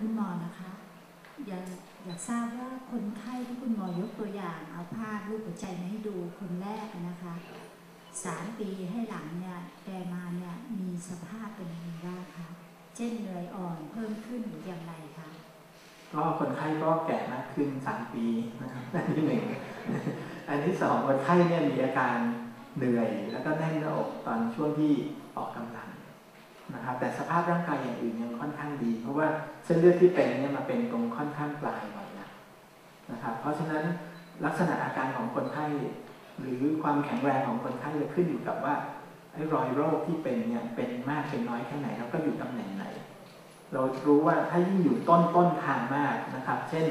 คุณหมอนะคะ อยากอยากทราบว่าคนไข้ที่คุณหมอยกตัวอย่าง เอาภาพรูปหัวใจมาให้ดูคนแรกนะคะสามปีให้หลังเนี่ยแกมาเนี่ยมีสภาพเป็นยังไงบ้างคะเช่นเหนื่อยอ่อนเพิ่มขึ้นหรืออย่างไรคะก็คนไข้ก็แก่มากขึ้นสามปีนะครับอันที่หนึ่งอันที่สองคนไข้เนี่ยมีอาการเหนื่อย แล้วก็แน่นหน้าอกตอนช่วงที่ออกกำลัง นะครับแต่สภาพร่างกายอย่างอื่นยังค่อนข้างดี เพราะว่าเส้นเลือดที่เป็นเนี่ยมาเป็นตรงค่อนข้างปลายหน่อยนะนะครับ เพราะฉะนั้นลักษณะอาการของคนไข้หรือความแข็งแรงของคนไข้จะขึ้นอยู่กับว่าไอ้รอยโรคที่เป็นเนี่ยเป็นมากเป็นน้อยแค่ไหนแล้วก็อยู่ตำแหน่งไหน เรารู้ว่าถ้ายิ่งอยู่ต้นต้นทางมากนะครับ เช่น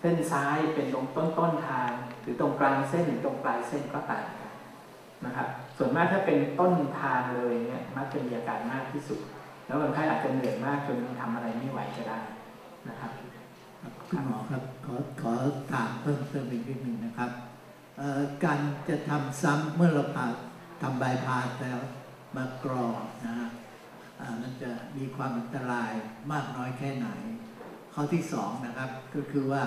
เส้นซ้ายเป็นตรงต้นต้นทาง หรือตรงกลางเส้นหรือตรงปลายเส้นก็ตางกั นะครับ ส่วนมากถ้าเป็นต้นทางเลยเนี่ยมักจะมีอาการมากที่สุด แล้วคนไข้อาจจะเหนื่อยมากจนทำอะไรไม่ไหวก็ได้นะครับคุณหมอครับขอขอถามเพิ่มเติมอีกนิดหนึ่งนะครับการจะทำซ้ำเมื่อเราผ่าทำบายพาสแล้วมากรอนะฮะมันจะมีความอันตรายมากน้อยแค่ไหน ข้อที่สองนะครับก็คือว่า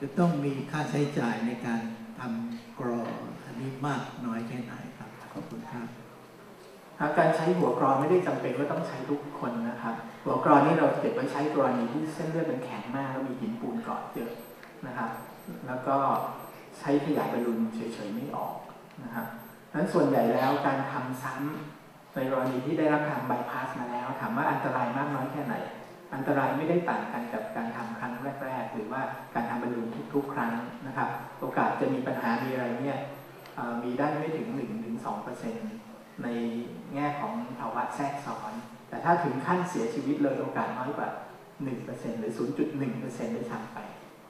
จะต้องมีค่าใช้จ่ายในการทำกรออั นี้มากน้อยแค่ไหนครับ ขอบคุณครับการใช้หัวกรอไม่ได้จำเป็นว่าต้องใช้ทุกคนนะครับ หัวกรอนี่เราเก็บไว้ใช้กรณีที่เส้นเลือดมันแข็งมากแล้วมีหินปูนเกาะเยอะนะครับ แล้วก็ใช้ขยายบอลลูนเฉยๆไม่ออกนะครับนั้นส่วนใหญ่แล้วการทำซ้ำในกรณีที่ได้รับการบายพาสมาแล้ว ถามว่าอันตรายมากน้อยแค่ไหน อันตรายไม่ได้ต่างกันกับการทำครั้งแรก ๆ หรือว่าการทำบอลลูนทุก ๆ ครั้งนะครับ โอกาสจะมีปัญหามีอะไรเนี่ย มีได้ไม่ถึง1-2%ในแง่ของภาวะแทรกซ้อน แต่ถ้าถึงขั้นเสียชีวิตเลยโอกาสน้อยกว่า 1%หรือ 0.1%ได้ทำไป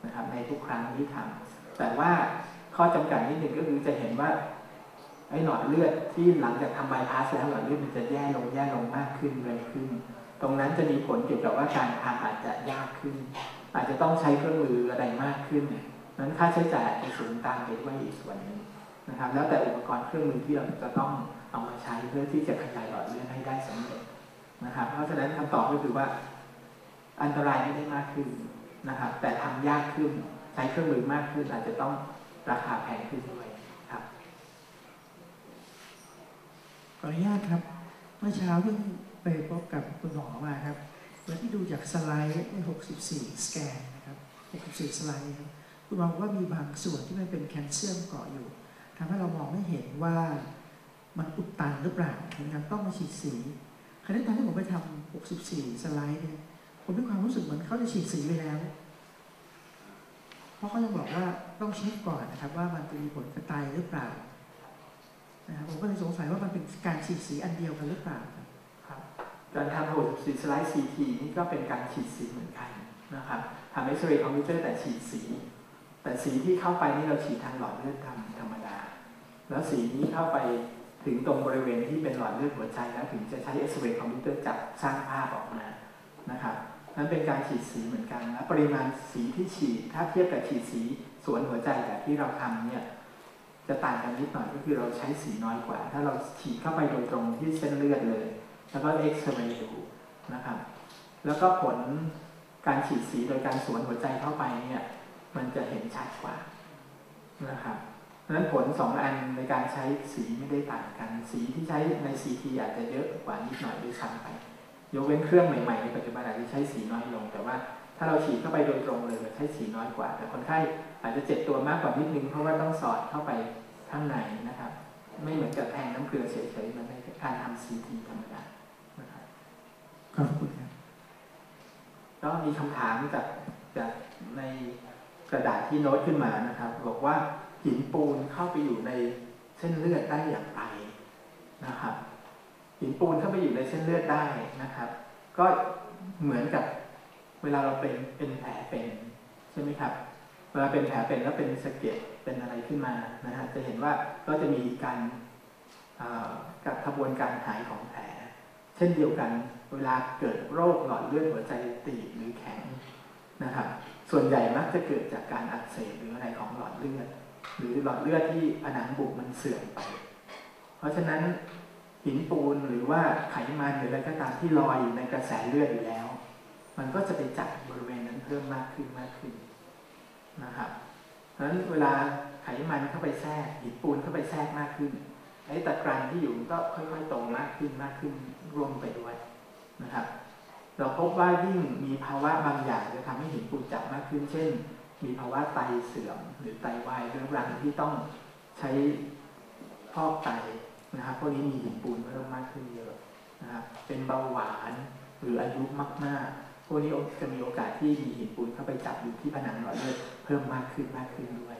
นะครับในทุกครั้งที่ทำแต่ว่าข้อจำกัดนิดหนึ่งก็คือจะเห็นว่าไอ้หลอดเลือดที่หลังจากทำบายพาสแล้วหลอดเลือดมันจะแย่ลงแย่ลงมากขึ้นเร็วขึ้น ตรงนั้นจะมีผลเกี่ยวกับว่าการทำอาจจะยากขึ้น อาจจะต้องใช้เครื่องมืออะไรมากขึ้นนั้นค่าใช้จ่ายจะสูงตามไปด้วยอีกส่วนหนึ่ง นะครับแล้วแต่อุปกรณ์เครื่องมือที่เราจะต้องเอามาใช้เพื่อที่จะขยายหลอดเลือดให้ได้สำเร็จนะครับ เพราะฉะนั้นคำตอบก็คือว่า อันตรายไม่ได้มากขึ้นนะครับ แต่ทำยากขึ้นใช้เครื่องมือมากขึ้นอาจจะต้องราคาแพงขึ้นด้วยครับขออนุญาตครับ เมื่อเช้าเพิ่งไปพบกับคุณหมอมาครับวันที่ดูจากสไลด์ใน64 สแกนนะครับ64 สไลด์ครับคุณหมอบอกว่ามีบางส่วนที่มันเป็นแคลเซียมเกาะอยู่ ทำให้เรามองไม่เห็นว่ามันอุดตันหรือเปล่านะครับต้องมาฉีดสีคราวนี้ตอนที่ผมไปทำ64 สไลด์เนี่ยผมมีความรู้สึกเหมือนเขาจะฉีดสีไปแล้ว เพราะเขายังบอกว่าต้องเช็คก่อนนะครับ ว่ามันจะมีผลกระตายหรือเปล่านะครับผมก็เลยสงสัยว่ามันเป็นการฉีดสีอันเดียวกันหรือเปล่าครับการทำ64สไลด์ CT นี่ก็เป็นการฉีดสีเหมือนกันนะครับทำเอ็กซเรย์คอมพิวเตอร์แต่ฉีดสี แต่สีที่เข้าไปนี่เราฉีดทางหลอดเลือดดา แล้วสีนี้เข้าไปถึงตรงบริเวณที่เป็นหลอดเลือดหัวใจแล้วถึงจะใช้เอ็กซเรย์คอมพิวเตอร์จับสร้างภาพออกมานะครับนั้นเป็นการฉีดสีเหมือนกันและปริมาณสีที่ฉีด ถ้าเทียบกับฉีดสีสวนหัวใจแบบที่เราทำเนี่ยจะต่างกันนิดหน่อยก็คือเราใช้สีน้อยกว่า ถ้าเราฉีดเข้าไปโดยตรงที่เส้นเลือดเลย แล้วก็เอ็กซเรย์ดูนะครับแล้วก็ผลการฉีดสีโดยการสวนหัวใจเข้าไปเนี่ยมันจะเห็นชัดกว่านะครับ ราะฉะนั้นผลสองอันในการใช้สีไม่ได้ต่างกัน สีที่ใช้ใน CT อาจจะเยอะกว่านิดหน่อยด้วยซ้ำไป ยกเว้นเครื่องใหม่ๆในปัจจุบันอาจจะใช้สีน้อยลง แต่ว่าถ้าเราฉีดเข้าไปโดยตรงเลยเราใช้สีน้อยกว่า แต่คนไข้อาจจะเจ็บตัวมากกว่านิดนึงเพราะว่าต้องสอดเข้าไปข้างในนะครับ ไม่เหมือนกับแทงน้ำเกลือเฉยๆมันในการทำ CT ธรรมดานะครับขอบคุณครับก็มีคำถามจากจากในกระดาษที่โน้ตขึ้นมานะครับ บอกว่า หินปูนเข้าไปอยู่ในเส้นเลือดได้อย่างไรนะครับ หินปูนเข้าไปอยู่ในเส้นเลือดได้นะครับ ก็เหมือนกับเวลาเราเป็นเป็นแผลเป็นใช่ไหมครับ เวลาเป็นแผลเป็นแล้วเป็นสะเก็ดเป็นอะไรขึ้นมานะฮะจะเห็นว่าก็จะมีการกับกระบวนการหายของแผล เช่นเดียวกัน เวลาเกิดโรคหลอดเลือดหัวใจตีบหรือแข็งนะครับ ส่วนใหญ่มักจะเกิดจากการอักเสบหรืออะไรของหลอดเลือด หรือหลอดเลือดที่ผนังบุมันเสื่อมไป เพราะฉะนั้นหินปูนหรือว่าไขมันหรืออะไรก็ตามที่ลอยอยู่ในกระแสเลือดอยู่แล้ว มันก็จะไปจับบริเวณนั้นเพิ่มมากขึ้นมากขึ้นนะครับเพราะฉะนั้นเวลาไขมันเข้าไปแทรกหินปูนเข้าไปแทรกมากขึ้นไอ้ตะกรันที่อยู่ก็ค่อยๆโตมากขึ้นมากขึ้นรวมไปด้วยนะครับ เราพบว่ายิ่งมีภาวะบางอย่างจะทำให้หินปูนจับมากขึ้น เช่น มีภาวะไตเสื่อมหรือไตวายเรื้อรังที่ต้องใช้พอกไตนะครับพวกนี้มีหินปูนเพิ่มมากขึ้นเยอะนะครับเป็นเบาหวานหรืออายุมากๆพวกนี้จะมีโอกาสที่มีหินปูนเข้าไปจับอยู่ที่ผนังหลอดเลือดเพิ่มมากขึ้นมากขึ้นด้วย